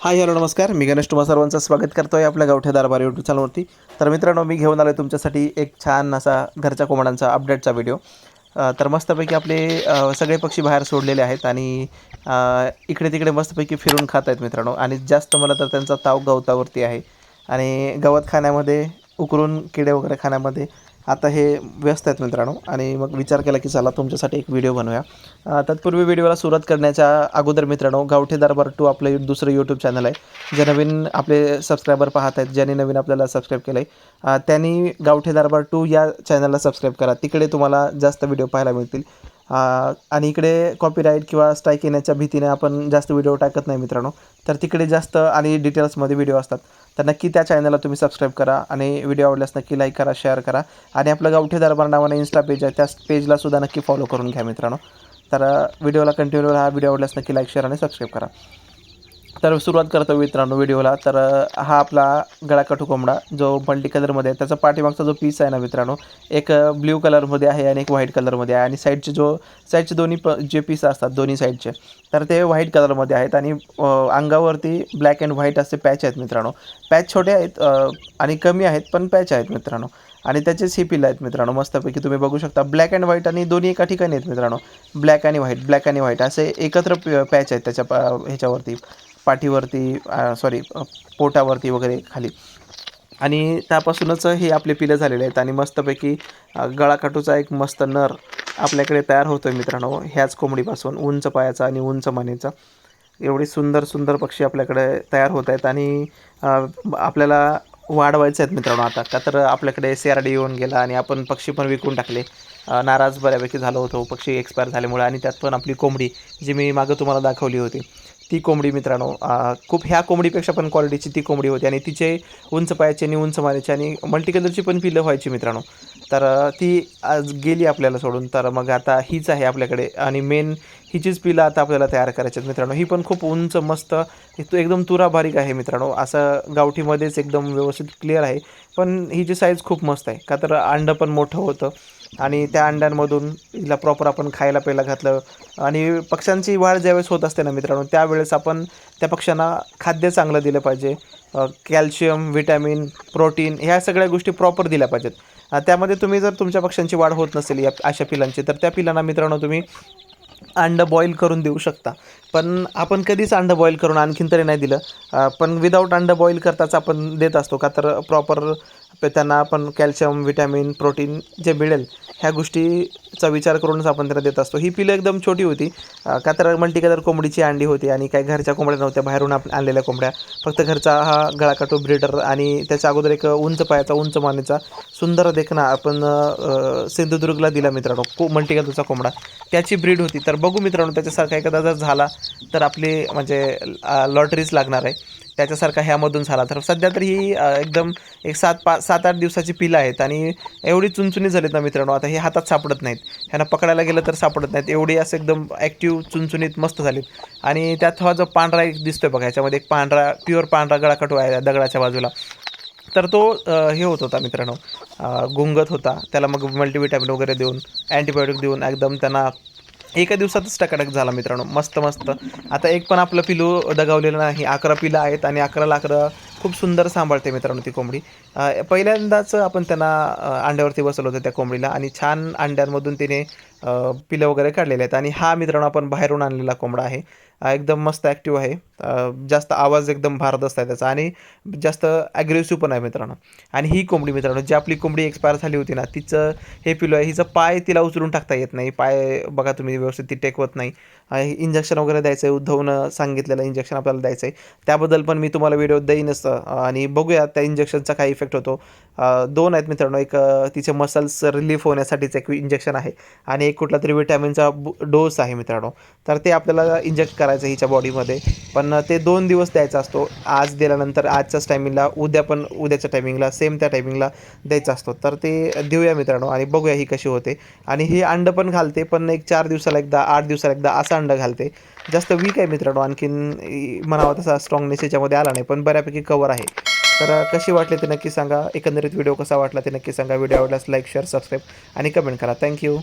Hi hello नमस्कार. मी गणेश तुम्हा सर्वांचं स्वागत करतो आहे आपल्या गावठे दरबार यूट्यूब चॅनलवरती तर मित्रांनो मी घेऊन आलो आहे तुमच्यासाठी एक छान असा घरच्या कोंबड्यांचा अपडेटचा व्हिडिओ तर मस्तपैकी आपले सगळे पक्षी बाहेर सोडलेले आहेत आणि इकडे तिकडे मस्तपैकी फिरून खात आहेत मित्रांनो. आणि जास्त मला तर त्यांचा ताव गवतावरती आहे. आणि गवत खाण्यामध्ये उकरून किडे वगैरे खाण्यामध्ये आता हे व्यस्त आहेत मित्रांनो. आणि मग विचार केला की चला तुमच्यासाठी एक व्हिडिओ बनवूया. तत्पूर्वी व्हिडिओला सुरुवात करण्याच्या अगोदर मित्रांनो गावठी दरबार टू आपलं दुसरं यूट्यूब चॅनल आहे. जे नवीन आपले सबस्क्रायबर पाहत आहेत ज्यांनी नवीन आपल्याला सबस्क्राईब केलं आहे त्यांनी गावठी दरबार टू या चॅनलला सबस्क्राईब करा. तिकडे तुम्हाला जास्त व्हिडिओ पाहायला मिळतील. आणि इकडे कॉपीराईट किंवा स्ट्राईक येण्याच्या भीतीने आपण जास्त व्हिडिओ टाकत नाही मित्रांनो. तर तिकडे जास्त आणि डिटेल्समध्ये व्हिडिओ असतात. तर नक्की त्या चॅनलला तुम्ही सबस्क्राईब करा आणि व्हिडिओ आवडल्यास नक्की लाईक करा शेअर करा. आणि आपलं गावठी दरबार नावाने इन्स्टा पेज आहे त्या पेजला सुद्धा नक्की फॉलो करून घ्या मित्रांनो. तर व्हिडिओला कंटिन्यू हा व्हिडिओ आवडल्यास नक्की लाईक शेअर आणि सबस्क्राईब करा. तर सुरुवात करतो मित्रांनो व्हिडिओला. तर हा आपला गळाकटू कोंबडा जो मल्टी कलरमध्ये आहे त्याचा पाठीमागचा जो पीस आहे ना मित्रांनो एक ब्ल्यू कलरमध्ये आहे आणि एक व्हाईट कलरमध्ये आहे. आणि साईडचे जो साईडचे दोन्ही प जे पीस असतात दोन्ही साईडचे तर ते व्हाईट कलरमध्ये आहेत. आणि अंगावरती ब्लॅक अँड व्हाईट असे पॅच आहेत मित्रांनो. पॅच छोटे आहेत आणि कमी आहेत पण पॅच आहेत मित्रांनो. आणि त्याचेच ही पिलं आहेत मित्रांनो मस्तपैकी तुम्ही बघू शकता. ब्लॅक अँड व्हाईट आणि दोन्ही एका ठिकाणी आहेत मित्रांनो. ब्लॅक आणि व्हाईट ब्लॅक आणि व्हाईट असे एकत्र पॅच आहेत त्याच्या ह्याच्यावरती. पाठीवरती सॉरी पोटावरती वगैरे खाली. आणि त्यापासूनच हे आपले पिलं झालेले आहेत आणि मस्तपैकी गळाकाठूचा एक मस्त नर आपल्याकडे तयार होतो आहे मित्रांनो ह्याच कोंबडीपासून उंच पायाचा आणि उंच मानेचा. एवढे सुंदर सुंदर पक्षी आपल्याकडे तयार होत आहेत आणि आपल्याला वाढवायचे आहेत मित्रांनो आता. का तर आपल्याकडे सी आर डी येऊन गेला आणि आपण पक्षी पण विकून टाकले. नाराज बऱ्यापैकी झालो होतो पक्षी एक्सपायर झाल्यामुळे आणि त्यात पण आपली कोंबडी जी मी मागं तुम्हाला दाखवली होती ती कोंबडी मित्रांनो खूप ह्या कोंबडीपेक्षा पण क्वालिटीची ती कोंबडी होती आणि तिचे उंच पायाची आणि उंच मारायची आणि मल्टीकलरची पण पिलं व्हायची मित्रांनो. तर ती आज गेली आपल्याला सोडून. तर मग आता हीच आहे आपल्याकडे आणि मेन हिचीच पिलं आता आपल्याला तयार करायची आहेत मित्रांनो. ही पण खूप उंच मस्त तो एकदम तुरा बारीक आहे मित्रांनो. असं गावठीमध्येच एकदम व्यवस्थित क्लिअर आहे. पण हिची साईज खूप मस्त आहे. का तर अंडं पण मोठं होतं. आणि त्या अंड्यांमधून हिला प्रॉपर आपण खायला प्यायला घातलं. आणि पक्ष्यांची वाढ ज्यावेळेस होत असते ना मित्रांनो त्यावेळेस आपण त्या पक्ष्यांना खाद्य चांगलं दिलं पाहिजे. कॅल्शियम व्हिटॅमिन प्रोटीन ह्या सगळ्या गोष्टी प्रॉपर दिल्या पाहिजेत. त्यामध्ये तुम्ही जर तुमच्या पक्ष्यांची वाढ होत नसेल या अशा पिलांची तर त्या पिलांना मित्रांनो तुम्ही अंडं बॉईल करून देऊ शकता. पण आपण कधीच अंडं बॉईल करून आणखीन तरी नाही दिलं. पण विदाऊट अंडं बॉईल करताच आपण देत असतो का तर प्रॉपर त्यांना आपण कॅल्शियम विटॅमिन प्रोटीन जे मिळेल ह्या गोष्टीचा विचार करूनच आपण त्यांना देत असतो. ही पिलं एकदम छोटी होती. अ, का तर मल्टी कलर कोंबडीची अंडी होती आणि काही घरच्या कोंबड्या नव्हत्या बाहेरून आप आणलेल्या कोंबड्या. फक्त घरचा हा गळाकाटो ब्रीडर आणि त्याच्या अगोदर एक उंच पायाचा उंच मानेचा सुंदर देखणा आपण सिंधुदुर्गला दिला मित्रांनो को मल्टी कलरचा कोंबडा. त्याची ब्रीड होती. तर बघू मित्रांनो त्याच्यासारखा एखादा जर झाला तर आपली म्हणजे लॉटरीच लागणार आहे. त्याच्यासारखा ह्यामधून झाला. तर सध्या तर ही एकदम एक सात पाच सात आठ दिवसाची पिलं आहेत आणि एवढी चुनचुनी झालीत ना मित्रांनो. आता हे हातात सापडत नाहीत. ह्यांना पकडायला गेलं तर सापडत नाहीत. एवढी असं एकदम ॲक्टिव्ह चुनचुनीत मस्त झालीत. आणि त्यात हा जो पांढरा एक दिसतोय बघा ह्याच्यामध्ये एक पांढरा प्युअर पांढरा गळाकटू आहे दगडाच्या बाजूला. तर तो हे होत होता मित्रांनो. गुंगत होता. त्याला मग मल्टीविटॅमिन वगैरे देऊन अँटीबायोटिक देऊन एकदम त्यांना एका दिवसातच टकाटक झाला मित्रांनो मस्त मस्त. आता एक पण आपलं पिलू दगावलेलं नाही अकरा पिलं आहेत आणि अकराला अकरा खूप सुंदर सांभाळते मित्रांनो ती कोंबडी. पहिल्यांदाच आपण त्यांना अंड्यावरती बसवलं होतं त्या कोंबडीला आणि छान अंड्यांमधून तिने पिलं वगैरे काढलेले आहेत. आणि हा मित्रांनो आपण बाहेरून आणलेला कोंबडा आहे. एकदम मस्त ॲक्टिव्ह आहे. जास्त आवाज एकदम भारत आहे त्याचा. आणि जास्त ॲग्रेसिव्ह पण आहे मित्रांनो. आणि ही कोंबडी मित्रांनो जी आपली कोंबडी एक्सपायर झाली होती ना तिचं हे पिलो आहे. हिचं पाय तिला उचलून टाकता येत नाही. पाय बघा तुम्ही व्यवस्थित ती टेकवत नाही. इंजेक्शन वगैरे द्यायचं आहे. उद्धवनं सांगितलेलं इंजेक्शन आपल्याला द्यायचं आहे. त्याबद्दल पण मी तुम्हाला व्हिडिओ देईनच. अ, आणि बघूया त्या इंजेक्शनचा काय इफेक्ट होतो. दोन आहेत मित्रांनो. एक तिचे मसल्स रिलीफ होण्यासाठीचं एक इंजेक्शन आहे आणि एक कुठला तरी विटॅमिनचा डोस आहे मित्रांनो. तर ते आपल्याला इंजेक्ट करायचं हिच्या बॉडीमध्ये पण ते दोन दिवस द्यायचा असतो. आज दिल्यानंतर आजच्याच टायमिंगला उद्या पण उद्याच्या टायमिंगला सेम त्या टायमिंगला द्यायचा असतो. तर ते देऊया मित्रांनो आणि बघूया ही कशी होते. आणि ही अंडं पण घालते पण एक चार दिवसाला एकदा आठ दिवसाला एकदा असं अंडं घालते. जास्त वीक आहे मित्रांनो. आणखीन म्हणावं म्हणावा तसा स्ट्रॉंगनेस याच्यामध्ये आला नाही पण बऱ्यापैकी कवर आहे. तर कशी वाटली ते नक्की सांगा. एकंदरीत व्हिडिओ कसा वाटला ते नक्की सांगा. व्हिडिओ आवडल्यास लाईक शेअर सबस्क्राईब आणि कमेंट करा. Thank you